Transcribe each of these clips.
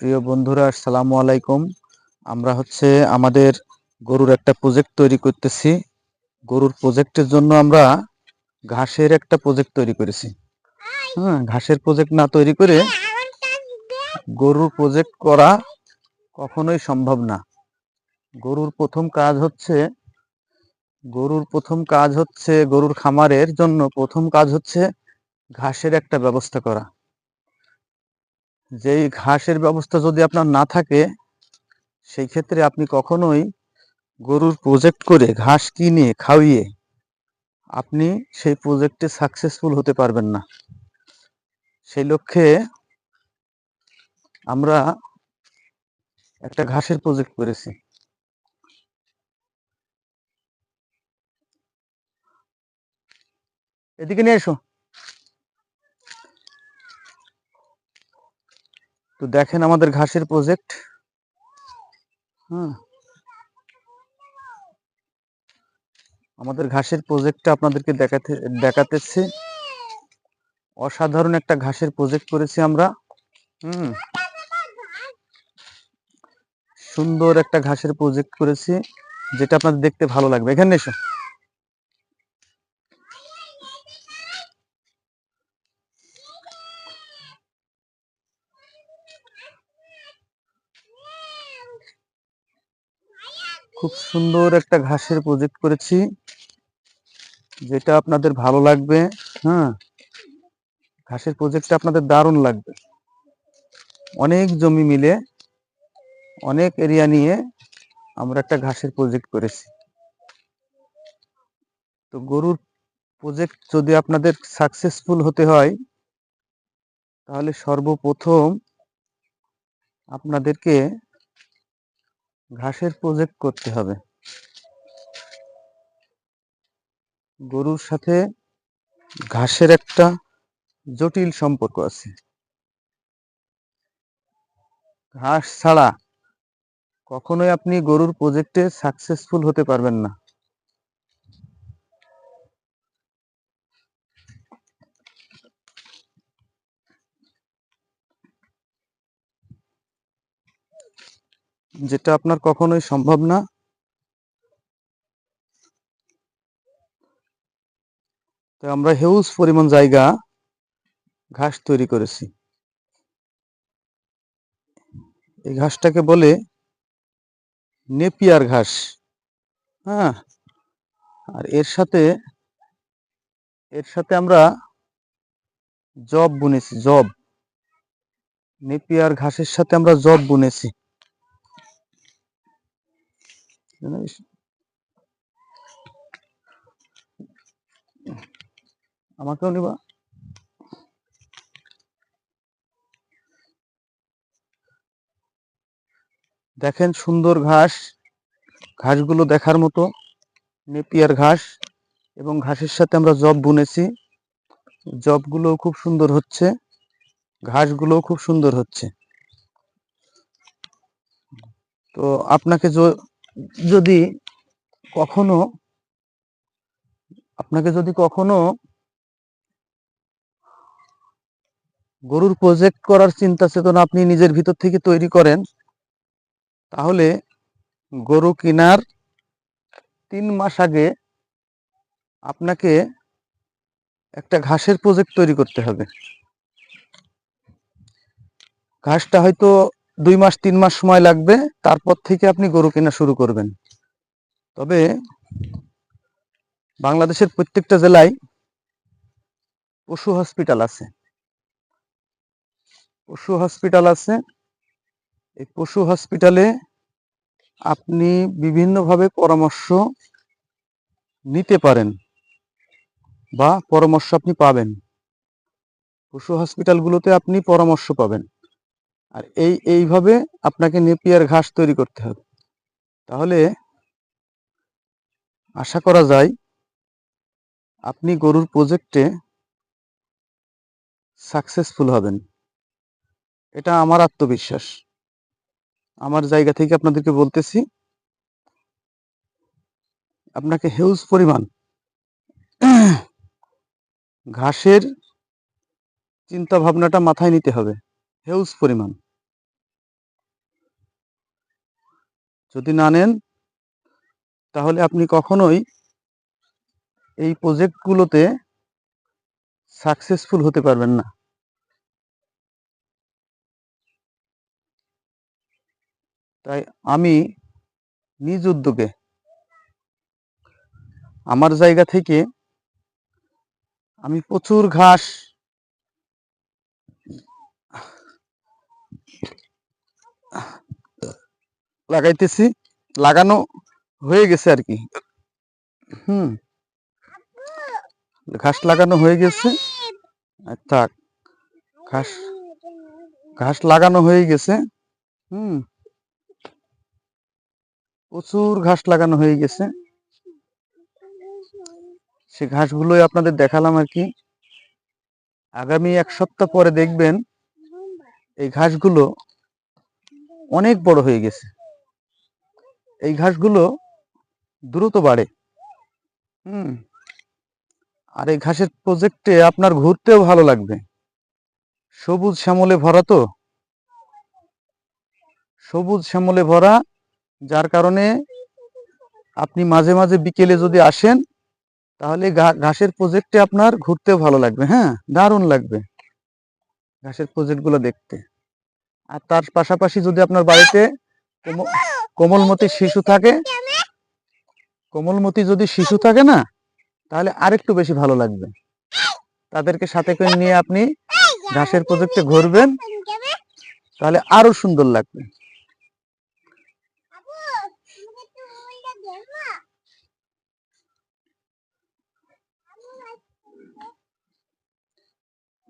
প্রিয় বন্ধুরা, আসসালামু আলাইকুম। আমরা হচ্ছে আমাদের গরুর একটা প্রজেক্ট তৈরি করতেছি। গরুর প্রজেক্টের জন্য আমরা ঘাসের একটা প্রজেক্ট তৈরি করেছি। হ্যাঁ ঘাসের প্রজেক্ট না তৈরি করে গরুর প্রজেক্ট করা কখনোই সম্ভব না। গরুর প্রথম কাজ হচ্ছে, গরুর প্রথম কাজ হচ্ছে গরুর খামারের জন্য প্রথম কাজ হচ্ছে ঘাসের একটা ব্যবস্থা করা। যেই ঘাসের ব্যবস্থা যদি আপনার না থাকে, সেই ক্ষেত্রে আপনি কখনোই গরুর প্রজেক্ট করে ঘাস কিনে খাওয়িয়ে আপনি সেই প্রজেক্টে সাকসেসফুল হতে পারবেন না। সেই লক্ষ্যে আমরা একটা ঘাসের প্রজেক্ট করেছি। এদিকে নিয়ে এসো। তো দেখেন আমাদের ঘাসের প্রজেক্ট হ্যাঁ। আমাদের ঘাসের প্রজেক্টটা আপনাদেরকে দেখাতে, দেখাতেছি। অসাধারণ একটা ঘাসের প্রজেক্ট করেছি আমরা। হুম। সুন্দর একটা ঘাসের প্রজেক্ট করেছি, যেটা আপনাদের দেখতে ভালো লাগবে। এখানে এসো। খুব সুন্দর একটা ঘাসের প্রজেক্ট করেছি। যেটা আপনাদের ভালো লাগবে হ্যাঁ। ঘাসের প্রজেক্টটা আপনাদের দারুণ লাগবে। অনেক জমি মিলে, অনেক এরিয়া নিয়ে আমরা একটা ঘাসের প্রজেক্ট করেছি। তো গরুর প্রজেক্ট যদি আপনাদের সাকসেসফুল হতে হয়, তাহলে সর্বপ্রথম আপনাদেরকে ঘাসের প্রজেক্ট করতে হবে। গরুর সাথে ঘাসের একটা জটিল সম্পর্ক আছে। ঘাস ছাড়া কখনোই আপনি গরুর প্রজেক্টে সাকসেসফুল হতে পারবেন না। যেটা আপনার কখনোই সম্ভব না। তো আমরা হিউজ পরিমাণ জায়গা ঘাস তৈরি করেছি। এই ঘাসটাকে বলে নেপিয়ার ঘাস। হ্যাঁ আর এর সাথে এর সাথে আমরা জব বুনেছি জব নেপিয়ার ঘাসের সাথে আমরা জব বুনেছি। আমাকেও নিবা। দেখেন সুন্দর ঘাস, ঘাসগুলো দেখার মতো, নেপিয়ার ঘাস এবং ঘাসের সাথে আমরা জব বুনেছি। জবগুলোও খুব সুন্দর হচ্ছে ঘাসগুলোও খুব সুন্দর হচ্ছে। তো আপনাকে যদি কখনো, আপনাকে যদি কখনো গরুর প্রজেক্ট করার চিন্তা চেতনা আপনি নিজের ভিতর থেকে তৈরি করেন, তাহলে গরু কেনার তিন মাস আগে আপনাকে একটা ঘাসের প্রজেক্ট তৈরি করতে হবে। ঘাসটা হয়তো দুই মাস, তিন মাস সময় লাগবে, তারপর থেকে আপনি গরু কেনা শুরু করবেন। তবে বাংলাদেশের প্রত্যেকটা জেলায় পশু হসপিটাল আছে। পশু হসপিটাল আছে। এই পশু হসপিটালে আপনি বিভিন্নভাবে পরামর্শ নিতে পারেন বা পরামর্শ আপনি পাবেন। পশু হসপিটালগুলোতে আপনি পরামর্শ পাবেন। আর এই, এইভাবে আপনাকে নেপিয়ার ঘাস তৈরি করতে হবে। তাহলে আশা করা যায় আপনি গরুর প্রজেক্টে সাকসেসফুল হবেন। এটা আমার আত্মবিশ্বাস। আমার জায়গা থেকে আপনাদেরকে বলতেছি, আপনাকে হিউজ পরিমাণ ঘাসের চিন্তা ভাবনাটা মাথায় নিতে হবে। হিউজ পরিমাণ। যদি না নেন, তাহলে আপনি কখনোই এই প্রজেক্টগুলোতে সাকসেসফুল হতে পারবেন না। তাই আমি নিজ উদ্যোগে আমার জায়গা থেকে আমি প্রচুর ঘাস লাগাইতেছি, লাগানো হয়ে গেছে আর কি। হুম। ঘাস লাগানো হয়ে গেছে। থাক, ঘাস ঘাস লাগানো হয়ে গেছে। হুম। প্রচুর ঘাস লাগানো হয়ে গেছে। সে ঘাসগুলোই আপনাদের দেখালাম আর কি। আগামী এক সপ্তাহ পরে দেখবেন এই ঘাসগুলো অনেক বড় হয়ে গেছে। এই ঘাসগুলো দ্রুত বাড়ে। হুম। আর এই ঘাসের প্রজেক্টে আপনার ঘুরতেও ভালো লাগবে। সবুজ শ্যামলে ভরা তো? সবুজ শ্যামলে ভরা, যার কারণে আপনি মাঝে মাঝে বিকেলে যদি আসেন, তাহলে ঘাসের প্রজেক্টে আপনার ঘুরতেও ভালো লাগবে হ্যাঁ? দারুণ লাগবে। ঘাসের প্রজেক্টগুলো দেখতে। আর তার পাশাপাশি যদি আপনার বাড়িতে কোম- কোমলমতি শিশু থাকে, কোমলমতি যদি শিশু থাকে না, তাহলে আরেকটু বেশি ভালো লাগবে। তাদেরকে সাথে করে নিয়ে আপনি ঘাসের প্রজেক্টে ঘুরবেন, তাহলে আরও সুন্দর লাগবে।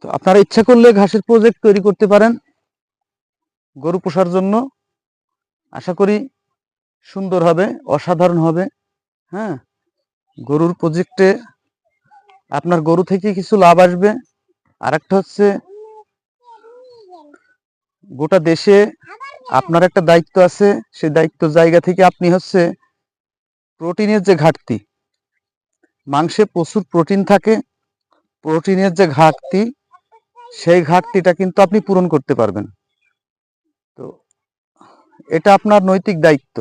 তো আপনারা ইচ্ছা করলে ঘাসের প্রজেক্ট তৈরি করতে পারেন। গরু পোষার জন্য আশা করি সুন্দর হবে, অসাধারণ হবে হ্যাঁ? গরুর প্রজেক্টে আপনার গরু থেকে কিছু লাভ আসবে। আর একটা হচ্ছে গোটা দেশে আপনার একটা দায়িত্ব আছে সেই দায়িত্ব জায়গা থেকে আপনি হচ্ছে প্রোটিনের যে ঘাটতি, মাংসে প্রচুর প্রোটিন থাকে প্রোটিনের যে ঘাটতি, সেই ঘাটতিটা কিন্তু আপনি পূরণ করতে পারবেন। তো এটা আপনার নৈতিক দায়িত্ব।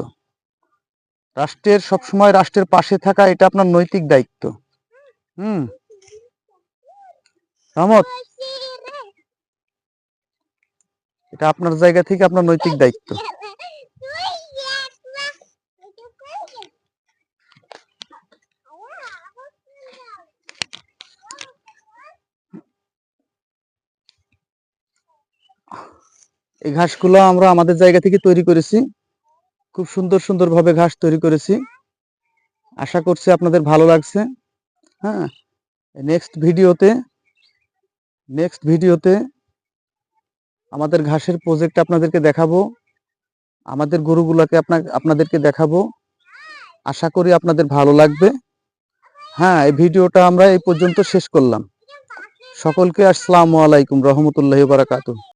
রাষ্ট্রের, সবসময় রাষ্ট্রের পাশে থাকা এটা আপনার নৈতিক দায়িত্ব। হুম? রহমত? এটা আপনার জায়গা থেকে আপনার নৈতিক দায়িত্ব। এই ঘাসগুলো আমরা আমাদের জায়গা থেকে তৈরি করেছি। খুব সুন্দর সুন্দরভাবে ঘাস তৈরি করেছি। আশা করছি আপনাদের ভালো লাগছে। হ্যাঁ নেক্সট ভিডিওতে নেক্সট ভিডিওতে আমাদের ঘাসের প্রজেক্ট আপনাদেরকে দেখাবো। আমাদের গরুগুলোকে আপনার আপনাদেরকে দেখাবো। আশা করি আপনাদের ভালো লাগবে। হ্যাঁ এই ভিডিওটা আমরা এই পর্যন্ত শেষ করলাম। সকলকে আসসালামু আলাইকুম রহমতুল্লাহ বারাকাতুহ।